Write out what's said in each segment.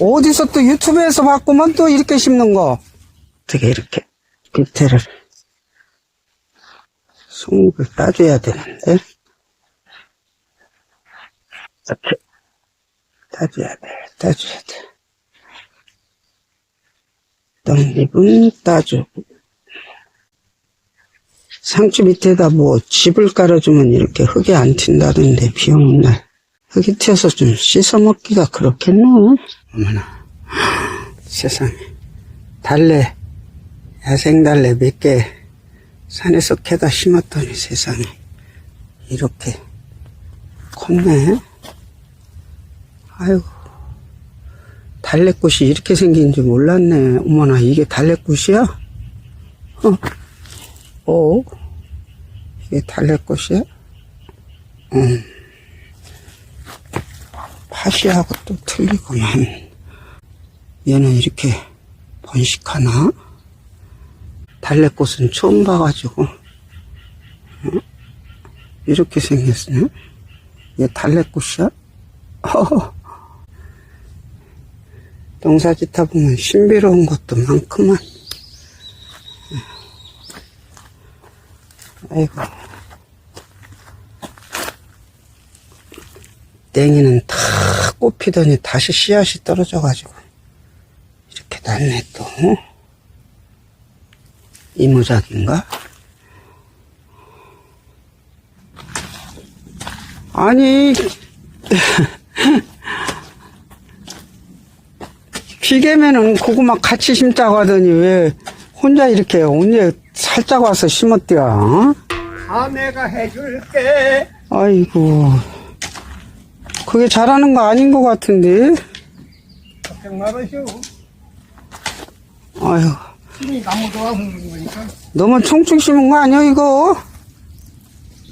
어디서 또 유튜브에서 봤구만 또 이렇게 심는 거. 어떻게 이렇게 밑에를 송을 따줘야 되는데. 이렇게 따줘야 돼, 따줘야 돼. 떡잎은 따주고. 상추 밑에다 뭐 집을 깔아주면 이렇게 흙이 안 튄다던데 비 오는 날 흙이 튀어서 좀 씻어 먹기가 그렇겠노? 어머나 세상에 달래 야생 달래 몇 개 산에서 캐다 심었더니 세상에 이렇게 컸네 아이고 달래꽃이 이렇게 생긴 줄 몰랐네 어머나 이게 달래꽃이야? 어? 어? 이게 달래꽃이야? 음. 팥이하고 또 틀리구만. 얘는 이렇게 번식하나? 달래꽃은 처음 봐가지고. 어? 이렇게 생겼네? 얘 달래꽃이야? 허허. 짓다 보면 신비로운 것도 많구만. 아이고. 땡이는 다 꽃피더니 다시 씨앗이 떨어져가지고, 났네, 또. 이모작인가? 아니, 비계면은 고구마 같이 심자고 하더니 왜 혼자 이렇게 언제 살짝 와서 심었대요? 어? 다 내가 해줄게. 아이고. 그게 잘하는 거 아닌 것 같은데? 걱정 말으시오. 거니까. 너무 총총 심은 거 아니야, 이거?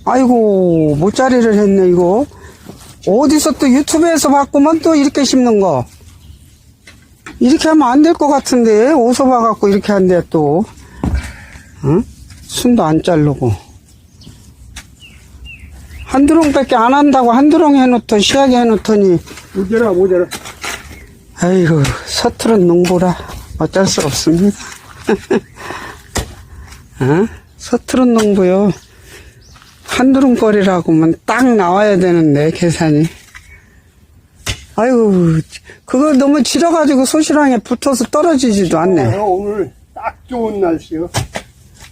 아이고, 모짜리를 했네, 이거. 어디서 또 유튜브에서 봤구만 또 이렇게 심는 거. 이렇게 하면 안 될 것 같은데, 어디서 봐갖고 이렇게 한대, 또. 응? 순도 안 자르고. 한 드롱밖에 안 한다고 한 드롱 해놓더니, 시하게 해놓더니, 모자라, 모자라. 아이고, 서투른 농부라 어쩔 수 없습니다. 어? 서투른 농부요. 한두름거리라고만 딱 나와야 되는데, 계산이. 아이고, 그거 너무 지려가지고 소시랑에 붙어서 떨어지지도 않네. 어, 오늘 딱 좋은 날씨요.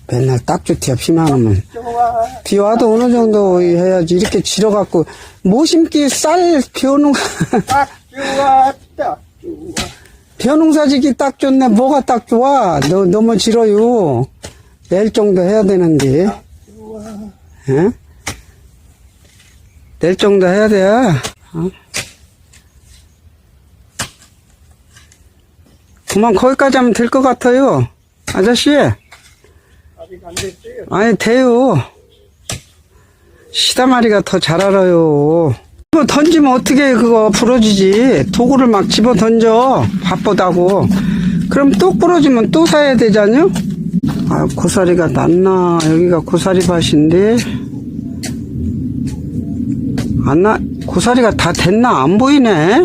맨날 딱주티야, 비만 오면. 좋아. 비 와도 어느 정도 해야지. 이렇게 지려갖고, 모 심기 쌀, 벼농, 딱 좋아. 딱 좋아. 벼농사 짓기 딱 좋네. 뭐가 딱 좋아? 너, 너무 지러요. 내일 정도 해야 되는데. 예? 낼 정도 해야 돼. 어? 그만 거기까지 하면 될 것 같아요. 아저씨. 아직 안 됐어요. 아니, 돼요. 시다마리가 더 잘 알아요. 뭐 던지면 어떻게 그거 부러지지. 도구를 막 집어 던져. 바쁘다고. 그럼 또 부러지면 또 사야 되잖요? 아, 고사리가 났나. 여기가 고사리 밭인데. 안 나, 고사리가 다 됐나? 안 보이네.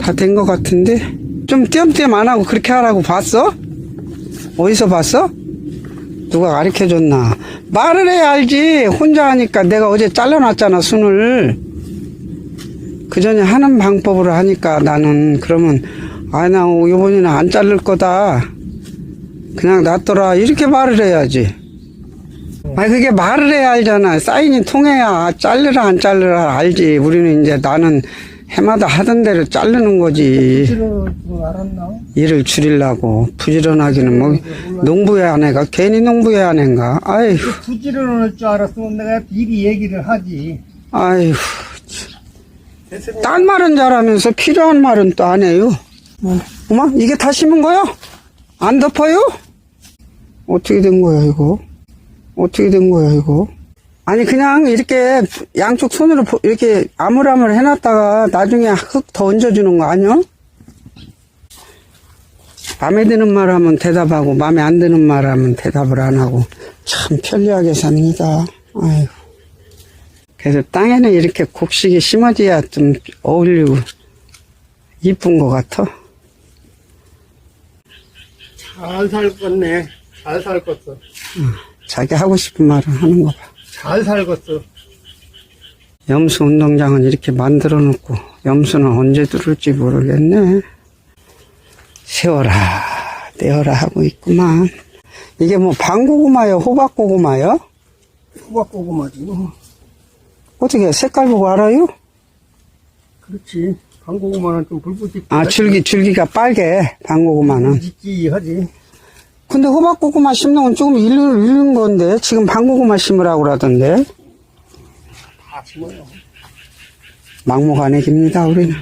다 된 것 같은데. 좀 띄엄띄엄 안 하고 그렇게 하라고 봤어? 어디서 봤어? 누가 가르쳐 줬나? 말을 해야 알지. 혼자 하니까 내가 어제 잘라놨잖아, 순을. 그 전에 하는 방법으로 하니까 나는 그러면, 아, 나 이번에는 안 자를 거다. 그냥 놔둬라. 이렇게 말을 해야지. 아니, 그게 말을 해야 알잖아. 사인이 통해야 자르라, 안 자르라 알지. 우리는 이제 나는 해마다 하던 대로 자르는 거지. 일을 줄이려고 부지런하기는 뭐 농부의 아내가 괜히 농부의 아내인가 아이고 부지런할 줄 알았으면 내가 미리 얘기를 하지. 됐습니다. 딴 말은 잘하면서 필요한 말은 또 안 해요 어머 이게 다 심은 거야? 안 덮어요? 어떻게 된 거야 이거 어떻게 된 거야 이거 아니 그냥 이렇게 양쪽 손으로 보- 이렇게 아물아물 해놨다가 나중에 흙 더 얹어주는 거 아니야? 마음에 드는 말 하면 대답하고 마음에 안 드는 말 하면 대답을 안 하고 참 편리하게 삽니다. 아이고. 그래서 땅에는 이렇게 곡식이 심어져야 좀 어울리고 이쁜 것 같아. 잘 살겄네. 잘 살겄어. 자기 하고 싶은 말을 하는 거 봐. 잘 살겄어. 염수 운동장은 이렇게 만들어 놓고 염수는 언제 들을지 모르겠네. 세워라, 떼어라 하고 있구만. 이게 뭐 방고구마요, 호박고구마요? 호박고구마지. 어떻게 색깔 보고 알아요? 그렇지. 방고구마는 좀 불붙이. 아, 줄기, 줄기가 빨개, 방고구마는. 찌찌하지. 근데 호박고구마 심는 건 조금 잃는, 잃는 건데, 지금 방고구마 심으라고 그러던데. 다 심어요. 막무가내입니다, 우리는.